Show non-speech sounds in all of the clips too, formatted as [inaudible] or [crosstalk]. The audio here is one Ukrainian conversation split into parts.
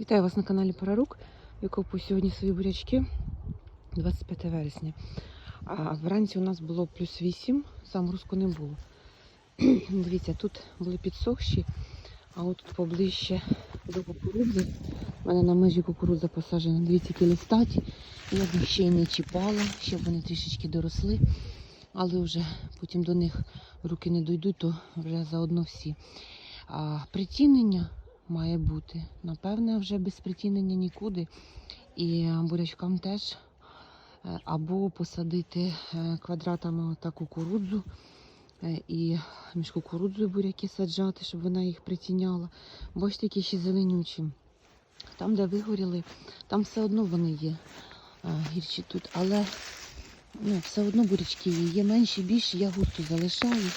Вітаю вас на каналі Парарук. Я купую сьогодні свої бурячки 25 вересня. А вранці у нас було плюс 8, заморозку не було. [clears throat] Дивіться, тут були підсохші, а от тут поближче до кукурудзи. У мене на межі кукурудза посаджена. Дивіться, які листаті. Я їх ще й не чіпала, щоб вони трішечки доросли. Але вже потім до них руки не дойдуть, то вже заодно всі. А притінення має бути. Напевне, вже без притінення нікуди. І бурячкам теж. Е, Або посадити е, квадратами та кукурудзу е, і між кукурудзою буряки саджати, щоб вона їх притіняла. Бачите, які ще зеленючі. Там, де вигоріли, там все одно вони є гірші тут. Але ну, все одно бурячки є. Є менші, більші, я густо залишаю.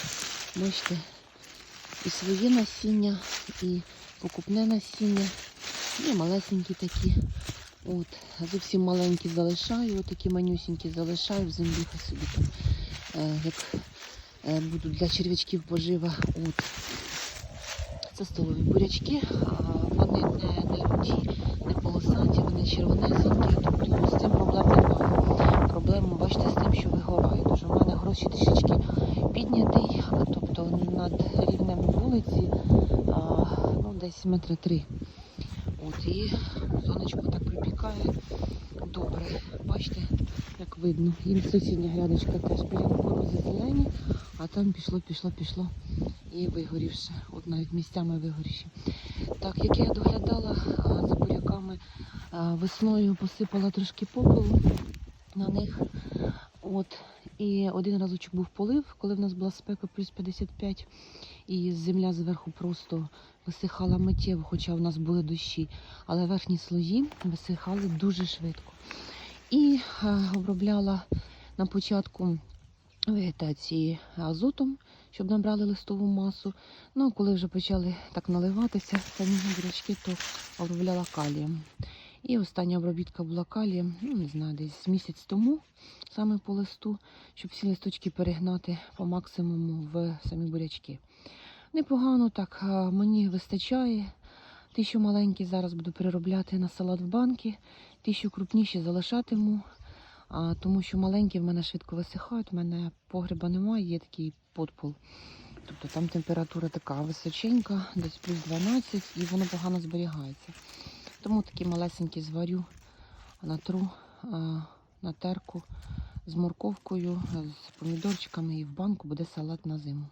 Бачите, і своє насіння, і покупне насіння. Є малесенькі такі. От, зовсім маленькі залишаю, такі манюсінькі залишаю в землі, собі там, е, як е, будуть для черв'ячків пожива. От. Це столові бурячки, вони не, люті, не полосаті, вони червонесенькі, тобто з цим проблем немає. Проблема, бачите, з тим, що вигорає. Тож у мене гроші трішечки піднятий, тобто над рівнем вулиці ну, десь метри три. От, і сонечко так припікає. Добре, бачите, як видно. І сусідня грядочка теж біля кукурудзи зелені, а там пішло, пішло, пішло і вигорівше. От навіть місцями вигорівші. Так, як я доглядала за буряками весною посипала трошки попелу на них. От. І один разочок був полив, коли в нас була спека плюс 55, і земля зверху просто висихала миттєво, хоча в нас були дощі. Але верхні слої висихали дуже швидко. І е, обробляла на початку вегетації азотом, щоб набрали листову масу. Ну, а коли вже почали так наливатися самі бурячки, то обробляла калієм. І остання обробітка була калієм, ну не знаю, десь місяць тому, саме по листу, щоб всі листочки перегнати по максимуму в самі бурячки. Непогано так мені вистачає. Ті, що маленькі, зараз буду переробляти на салат в банки, ті, що крупніші, залишатиму, а, тому що маленькі в мене швидко висихають, в мене погреба немає, є такий подпол. Тобто там температура така височенька, десь плюс 12, і воно погано зберігається. Тому такі малесенькі зварю, натру на терку з морковкою, з помідорчиками і в банку буде салат на зиму.